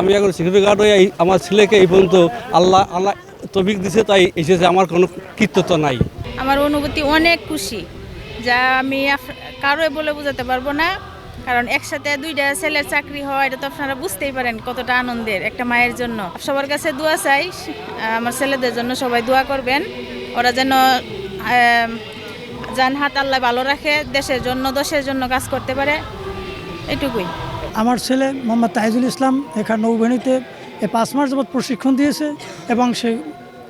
আমি এখন security guard হয়ে আমার ছেলেকে এই পর্যন্ত আল্লাহ আল্লাহ তবিক দিছে, তাই এসেছে। আমার কোনো কৃত্যতা নাই। আমার অনুভূতি অনেক খুশি যা আমি কারোই বলে বোঝাতে পারব না। কারণ একসাথে দুইটা ছেলের চাকরি হয় এটা তো আপনারা বুঝতেই পারেন কতটা আনন্দের একটা মায়ের জন্য। সবার কাছে দোয়া চাই, আমার ছেলেদের জন্য সবাই দোয়া করবেন। ওরা যেন যান হাত আল্লাহ ভালো রাখে, দেশের জন্য দেশের জন্য কাজ করতে পারে। এটুকুই। আমার ছেলে মোহাম্মদ তাহিজুল ইসলাম এখানে নৌবাহিনীতে পাঁচ মাস যাবৎ প্রশিক্ষণ দিয়েছে এবং সেই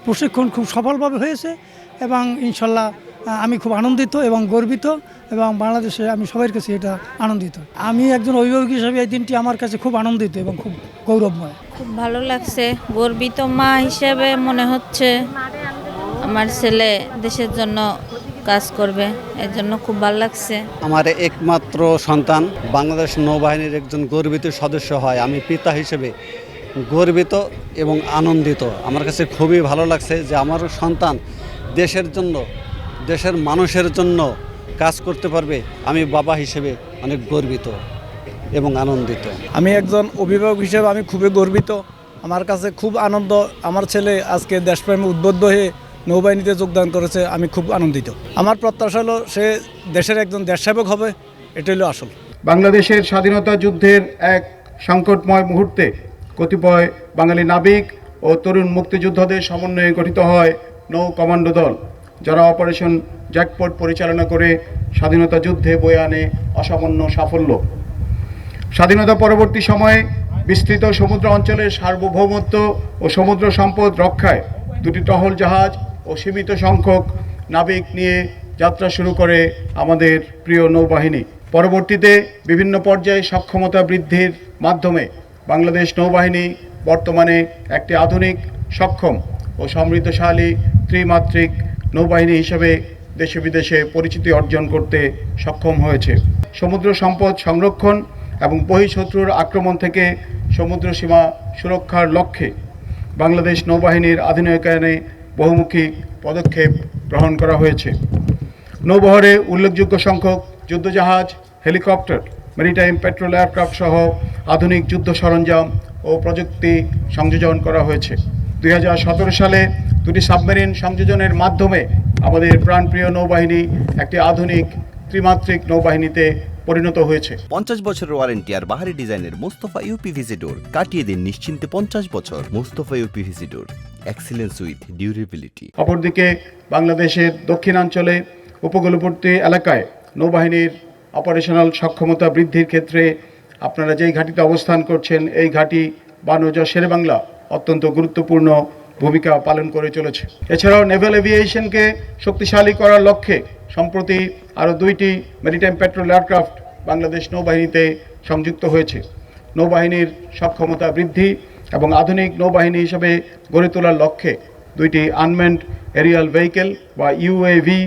প্রশিক্ষণ খুব সফলভাবে হয়েছে এবং ইনশাল্লাহ আমি খুব আনন্দিত এবং গর্বিত এবং বাংলাদেশে আমি সবার কাছে এটা আনন্দিত। আমি একজন অভিভাবক হিসেবে এই দিনটি আমার কাছে খুব আনন্দিত এবং খুব গৌরবময়। খুব ভালো লাগছে, গর্বিত মা হিসেবে মনে হচ্ছে আমার ছেলে দেশের জন্য কাজ করবে এর জন্য খুব ভালো লাগছে। আমার একমাত্র সন্তান বাংলাদেশ নৌবাহিনীর একজন গর্বিত সদস্য হয়। আমি পিতা হিসেবে গর্বিত এবং আনন্দিত। আমার কাছে খুবই ভালো লাগছে যে আমার সন্তান দেশের জন্য দেশের মানুষের জন্য কাজ করতে পারবে। আমি বাবা হিসেবে অনেক গর্বিত এবং আনন্দিত। আমি একজন অভিভাবক হিসেবে আমি খুবই গর্বিত। আমার কাছে খুব আনন্দ। আমার ছেলে আজকে দেশপ্রেমে উদ্বুদ্ধ হয়ে নৌবাহিনীতে যোগদান করেছে, আমি খুব আনন্দিত। আমার প্রত্যাশা হলো সে দেশের একজন দেশসেবক হবে এটা হলো আসল। বাংলাদেশের স্বাধীনতা যুদ্ধের এক সংকটময় মুহূর্তে কতিপয় বাঙালি নাবিক ও তরুণ মুক্তিযোদ্ধাদের সমন্বয়ে গঠিত হয় নৌ কমান্ডো দল, যারা অপারেশন জ্যাকপট পরিচালনা করে স্বাধীনতা যুদ্ধে বয়ে আনে অসামান্য সাফল্য। স্বাধীনতা পরবর্তী সময়ে বিস্তৃত সমুদ্র অঞ্চলের সার্বভৌমত্ব ও সমুদ্র সম্পদ রক্ষায় দুটি টহল জাহাজ ও সীমিত সংখ্যক নাবিক নিয়ে যাত্রা শুরু করে আমাদের প্রিয় নৌবাহিনী। পরবর্তীতে বিভিন্ন পর্যায়ে সক্ষমতা বৃদ্ধির মাধ্যমে বাংলাদেশ নৌবাহিনী বর্তমানে একটি আধুনিক, সক্ষম ও সমৃদ্ধশালী ত্রিমাত্রিক নৌবাহিনী হিসেবে দেশে বিদেশে পরিচিতি অর্জন করতে সক্ষম হয়েছে। সমুদ্র সম্পদ সংরক্ষণ এবং বহিঃশত্রুর আক্রমণ থেকে সমুদ্র সীমা সুরক্ষার লক্ষ্যে বাংলাদেশ নৌবাহিনীর আধুনিকায়নে বহুমুখী পদক্ষেপ গ্রহণ করা হয়েছে। নৌবহরে উল্লেখযোগ্য সংখ্যক যুদ্ধজাহাজ, হেলিকপ্টার, মেরিটাইম পেট্রোল এয়ারক্রাফট সহ আধুনিক যুদ্ধ সরঞ্জাম ও প্রযুক্তি সংযোজন করা হয়েছে। দুই হাজার সতেরো সালে দুটি সাবমেরিন সংযোজনের মাধ্যমে আমাদের প্রাণপ্রিয় নৌবাহিনী একটি আধুনিক ত্রিমাত্রিক নৌবাহিনীতে পরিণত হয়েছে। পঞ্চাশ বছরের ওয়ারেন্টি আর বাহারি ডিজাইনের মোস্তফা ইউপিভিসি ডোর কাটিয়ে দিন নিশ্চিন্তে পঞ্চাশ বছর Mostafa UPVC door excellence with durability অপরদিকে বাংলাদেশের দক্ষিণাঞ্চলে উপকূলবর্তী এলাকায় নৌবাহিনীর অপারেশনাল সক্ষমতা বৃদ্ধির ক্ষেত্রে আপনারা যেই ঘাঁটিতে অবস্থান করছেন, এই ঘাঁটি বানজা শেরেবাংলা অত্যন্ত গুরুত্বপূর্ণ ভূমিকা পালন করে চলেছে। এছাড়াও নেভেল এভিয়েশনকে শক্তিশালী করার লক্ষ্যে সম্প্রতি আরও দুইটি মেরিটাইম পেট্রোল এয়ারক্রাফট বাংলাদেশ নৌবাহিনীতে সংযুক্ত হয়েছে। নৌবাহিনীর সক্ষমতা বৃদ্ধি এবং আধুনিক নৌবাহিনী হিসেবে গড়ে তোলার লক্ষ্যে দুইটি আনমেন্ড এরিয়াল ভেহিকেল বা ইউএভি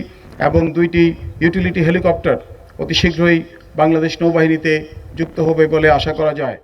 এবং দুইটি ইউটিলিটি হেলিকপ্টার অতি শীঘ্রই বাংলাদেশ নৌবাহিনীতে যুক্ত হবে বলে আশা করা যায়।